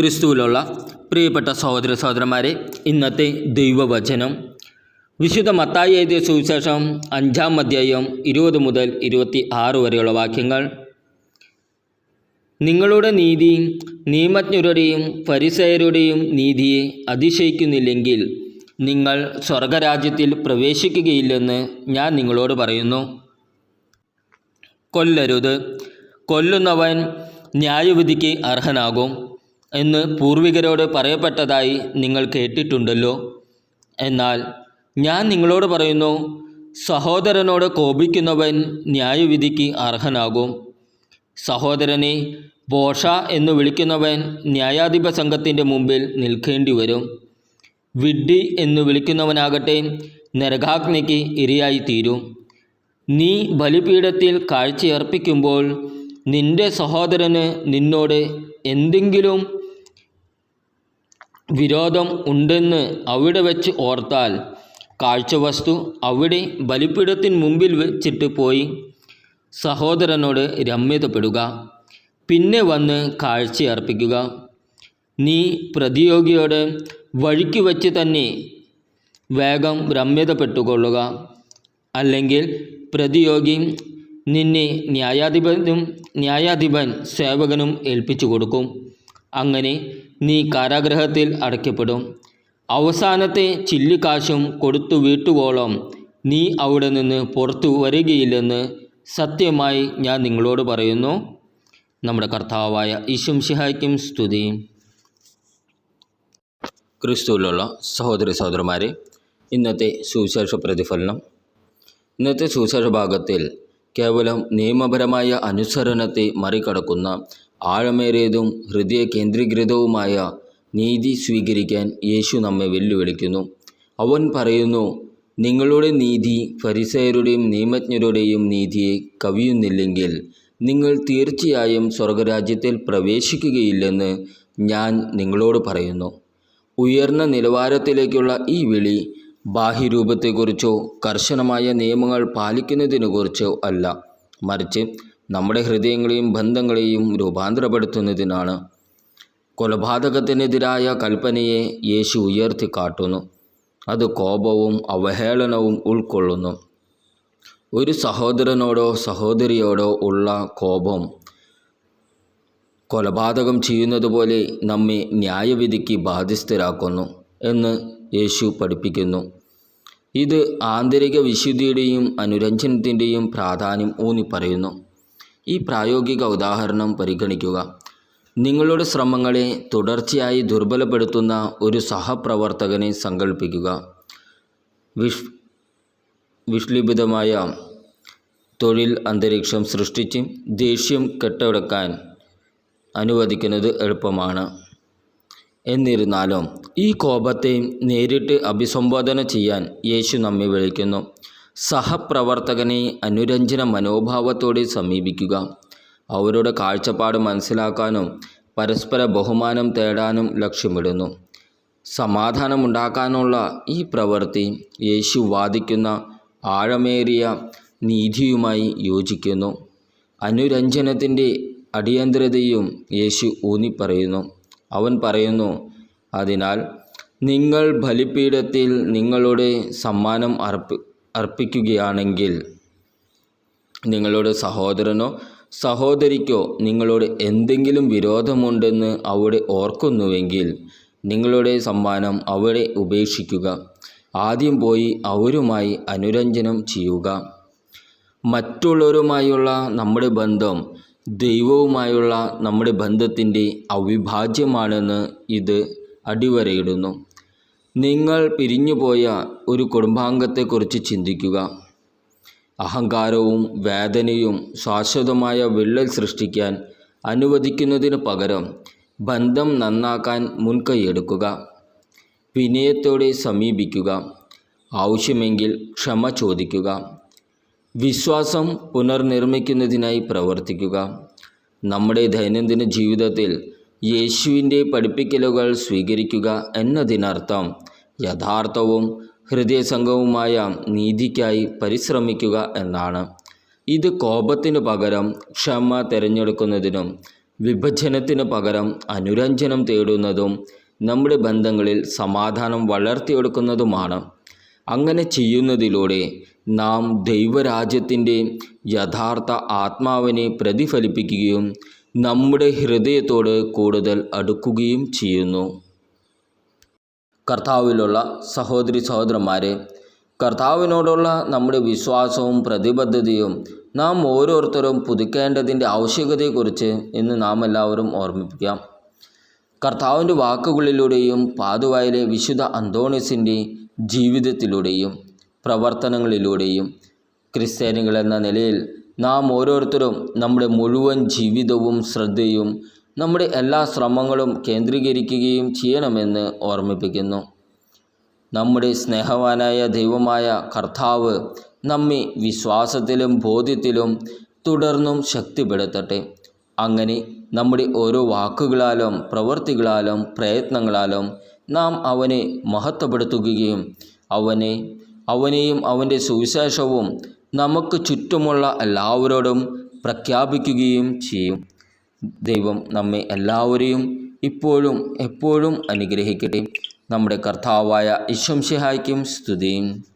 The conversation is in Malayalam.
ക്രിസ്തുവിലുള്ള പ്രിയപ്പെട്ട സഹോദര സഹോദരന്മാരെ ഇന്നത്തെ ദൈവവചനം. വിശുദ്ധ മത്തായി എഴുതിയ സുവിശേഷം അഞ്ചാം അധ്യായം ഇരുപത് മുതൽ ഇരുപത്തി ആറ് വരെയുള്ള വാക്യങ്ങൾ. നിങ്ങളുടെ നീതി നിയമജ്ഞരുടെയും പരിസയരുടെയും നീതിയെ അതിശയിക്കുന്നില്ലെങ്കിൽ നിങ്ങൾ സ്വർഗരാജ്യത്തിൽ പ്രവേശിക്കുകയില്ലെന്ന് ഞാൻ നിങ്ങളോട് പറയുന്നു. കൊല്ലരുത്. കൊല്ലുന്നവൻ ന്യായവിധിക്ക് അർഹനാകും. എന്ന് പൂർവികരോട് പറയപ്പെട്ടതായി നിങ്ങൾ കേട്ടിട്ടുണ്ടല്ലോ. എന്നാൽ ഞാൻ നിങ്ങളോട് പറയുന്നു സഹോദരനോട് കോപിക്കുന്നവൻ ന്യായവിധിക്ക് അർഹനാകും. സഹോദരനെ ബോഷ എന്ന് വിളിക്കുന്നവൻ ന്യായാധിപ സംഘത്തിന്റെ മുമ്പിൽ നിൽക്കേണ്ടി വരും വിഡ്ഢി എന്ന് വിളിക്കുന്നവനാകട്ടെ നരകാഗ്നിക്ക് ഇരയായിത്തീരും. നീ ബലിപീഠത്തിൽ കാഴ്ചയർപ്പിക്കുമ്പോൾ നിന്റെ സഹോദരന് നിന്നോട് എന്തെങ്കിലും വിരോധം ഉണ്ടെന്ന് അവിടെ വെച്ച് ഓർത്താൽ കാഴ്ചവസ്തു അവിടെ ബലിപ്പീഠത്തിന് മുമ്പിൽ വെച്ചിട്ട് പോയി. സഹോദരനോട് രമ്യതപ്പെടുക. പിന്നെ വന്ന് കാഴ്ച അർപ്പിക്കുക നീ പ്രതിയോഗിയോട് വഴിക്ക് വച്ച് തന്നെ വേഗം രമ്യതപ്പെട്ടുകൊള്ളുക. അല്ലെങ്കിൽ പ്രതിയോഗി നിന്നെ ന്യായാധിപനും ന്യായാധിപൻ സേവകനും ഏൽപ്പിച്ചു കൊടുക്കും. അങ്ങനെ നീ കാരാഗ്രഹത്തിൽ അടയ്ക്കപ്പെടും. അവസാനത്തെ ചില്ലിക്കാശും കൊടുത്തു വീട്ടുവോളം നീ അവിടെ നിന്ന് പുറത്തു വരികയില്ലെന്ന് സത്യമായി ഞാൻ നിങ്ങളോട് പറയുന്നു. നമ്മുടെ കർത്താവായ ഈശും ഷിഹായ്ക്കും സ്തുതി. ക്രിസ്തുവിലുള്ള സഹോദര സഹോദരന്മാരെ ഇന്നത്തെ സുവിശേഷ പ്രതിഫലനം. ഇന്നത്തെ സുവിശേഷ ഭാഗത്തിൽ കേവലം നിയമപരമായ അനുസരണത്തെ മറികടക്കുന്ന ആഴമേറിയതും ഹൃദയ കേന്ദ്രീകൃതവുമായ നീതി സ്വീകരിക്കാൻ യേശു നമ്മെ വെല്ലുവിളിക്കുന്നു. അവൻ പറയുന്നു നിങ്ങളുടെ നീതി ഫരിസയരുടെയും നിയമജ്ഞരുടെയും നീതിയെ കവിയുന്നില്ലെങ്കിൽ നിങ്ങൾ തീർച്ചയായും സ്വർഗരാജ്യത്തിൽ പ്രവേശിക്കുകയില്ലെന്ന് ഞാൻ നിങ്ങളോട് പറയുന്നു. ഉയർന്ന നിലവാരത്തിലേക്കുള്ള ഈ വിളി ബാഹ്യരൂപത്തെക്കുറിച്ചോ കർശനമായ നിയമങ്ങൾ പാലിക്കുന്നതിനെക്കുറിച്ചോ അല്ല. മറിച്ച് നമ്മുടെ ഹൃദയങ്ങളെയും ബന്ധങ്ങളെയും രൂപാന്തരപ്പെടുത്തുന്നതിനാണ് കൊലപാതകത്തിനെതിരായ കൽപ്പനയെ യേശു ഉയർത്തിക്കാട്ടുന്നു അത് കോപവും അവഹേളനവും ഉൾക്കൊള്ളുന്നു. ഒരു സഹോദരനോടോ സഹോദരിയോടോ ഉള്ള കോപം കൊലപാതകം ചെയ്യുന്നത് പോലെ നമ്മെ ന്യായവിധിക്ക് ബാധ്യസ്ഥരാക്കുന്നു എന്ന് യേശു പഠിപ്പിക്കുന്നു. ഇത് ആന്തരിക വിശുദ്ധിയുടെയും അനുരഞ്ജനത്തിന്റെയും പ്രാധാന്യം ഊന്നി പറയുന്നു ഈ പ്രായോഗിക ഉദാഹരണം പരിഗണിക്കുക. നിങ്ങളുടെ ശ്രമങ്ങളെ തുടർച്ചയായി ദുർബലപ്പെടുത്തുന്ന ഒരു സഹപ്രവർത്തകനെ സങ്കല്പിക്കുക വിഷ് വിഷ്ലിപിതമായ തൊഴിൽ അന്തരീക്ഷം സൃഷ്ടിച്ച് ദേഷ്യം കെട്ടടക്കാൻ അനുവദിക്കുന്നത് എളുപ്പമാണ്. എന്നിരുന്നാലും ഈ കോപത്തെ നേരിട്ട് അഭിസംബോധന ചെയ്യാൻ യേശു നമ്മെ വിളിക്കുന്നു. സഹപ്രവർത്തകനെ അനുരഞ്ജന മനോഭാവത്തോടെ സമീപിക്കുക. അവരുടെ കാഴ്ചപ്പാട് മനസ്സിലാക്കാനും പരസ്പര ബഹുമാനം തേടാനും ലക്ഷ്യമിടുന്നു. സമാധാനമുണ്ടാക്കാനുള്ള ഈ പ്രവൃത്തി യേശു വാദിക്കുന്ന ആഴമേറിയ നീതിയുമായി യോജിക്കുന്നു. അനുരഞ്ജനത്തിന്റെ അടിയന്തരതയും യേശു ഊന്നിപ്പറയുന്നു. അവൻ പറയുന്നു അതിനാൽ നിങ്ങൾ ബലിപീഠത്തിൽ നിങ്ങളുടെ സമ്മാനം അർപ്പി അർപ്പിക്കുകയാണെങ്കിൽ നിങ്ങളുടെ സഹോദരനോ സഹോദരിക്കോ നിങ്ങളോട് എന്തെങ്കിലും വിരോധമുണ്ടെന്ന് അവിടെ ഓർക്കുന്നുവെങ്കിൽ നിങ്ങളുടെ സമ്മാനം അവിടെ ഉപേക്ഷിക്കുക. ആദ്യം പോയി അവരുമായി അനുരഞ്ജനം ചെയ്യുക. മറ്റുള്ളവരുമായുള്ള നമ്മുടെ ബന്ധം ദൈവവുമായുള്ള നമ്മുടെ ബന്ധത്തിന്റെ അവിഭാജ്യമാണെന്ന് ഇത് അടിവരയിടുന്നു. നിങ്ങൾ പിരിഞ്ഞുപോയ ഒരു കുടുംബാംഗത്തെക്കുറിച്ച് ചിന്തിക്കുക. അഹങ്കാരവും വേദനയും ശാശ്വതമായ വിള്ളൽ സൃഷ്ടിക്കാൻ അനുവദിക്കുന്നതിന് പകരം ബന്ധം നന്നാക്കാൻ മുൻകൈയെടുക്കുക. വിനയത്തോടെ സമീപിക്കുക. ആവശ്യമെങ്കിൽ ക്ഷമ ചോദിക്കുക. വിശ്വാസം പുനർനിർമ്മിക്കുന്നതിനായി പ്രവർത്തിക്കുക. നമ്മുടെ ദൈനംദിന ജീവിതത്തിൽ യേശുവിന്റെ പഠിപ്പിക്കലുകൾ സ്വീകരിക്കുക എന്നതിനർത്ഥം യഥാർത്ഥവും ഹൃദയസംഗവുമായ നീതിക്കായി പരിശ്രമിക്കുക എന്നാണ്. ഇത് കോപത്തിനു പകരം ക്ഷമ തിരഞ്ഞെടുക്കുന്നതിനും വിഭജനത്തിന് പകരം അനുരഞ്ജനം തേടുന്നതും നമ്മുടെ ബന്ധങ്ങളിൽ സമാധാനം വളർത്തിയെടുക്കുന്നതുമാണ്. അങ്ങനെ ചെയ്യുന്നതിലൂടെ നാം ദൈവരാജ്യത്തിന്റെ യഥാർത്ഥ ആത്മാവിനെ പ്രതിഫലിപ്പിക്കുകയും നമ്മുടെ ഹൃദയത്തോട് കൂടുതൽ അടുക്കുകയും ചെയ്യുന്നു. കർത്താവിലുള്ള സഹോദരി സഹോദരന്മാരെ കർത്താവിനോടുള്ള നമ്മുടെ വിശ്വാസവും പ്രതിബദ്ധതയും നാം ഓരോരുത്തരും പുതുക്കേണ്ടതിന്റെ ആവശ്യകതയെക്കുറിച്ച് ഇന്ന് നാം എല്ലാവരും ഓർമ്മിപ്പിക്കാം. കർത്താവിന്റെ വാക്കുകളിലൂടെയും പാതുവായിലെ വിശുദ്ധ അന്തോണിസിന്റെ ജീവിതത്തിലൂടെയും പ്രവർത്തനങ്ങളിലൂടെയും ക്രിസ്ത്യാനികൾ എന്ന നിലയിൽ നാം ഓരോരുത്തരും നമ്മുടെ മുഴുവൻ ജീവിതവും ശ്രദ്ധയും നമ്മുടെ എല്ലാ ശ്രമങ്ങളും കേന്ദ്രീകരിക്കുകയും ചെയ്യണമെന്ന് ഓർമ്മിപ്പിക്കുന്നു. നമ്മുടെ സ്നേഹവാനായ ദൈവമായ കർത്താവ് നമ്മെ വിശ്വാസത്തിലും ബോധ്യത്തിലും തുടർന്നും ശക്തിപ്പെടുത്തട്ടെ. അങ്ങനെ നമ്മുടെ ഓരോ വാക്കുകളാലും പ്രവൃത്തികളാലും പ്രയത്നങ്ങളാലും നാം അവനെ മഹത്വപ്പെടുത്തുകയും അവനെ അവനെയും അവന്റെ സുവിശേഷവും നമുക്ക് ചുറ്റുമുള്ള എല്ലാവരോടും പ്രഖ്യാപിക്കുകയും ചെയ്യും. ദൈവം നമ്മെ എല്ലാവരെയും ഇപ്പോഴും എപ്പോഴും അനുഗ്രഹിക്കട്ടെ. നമ്മുടെ കർത്താവായ ഇശംഷിഹായ്ക്കും സ്തുതിയും.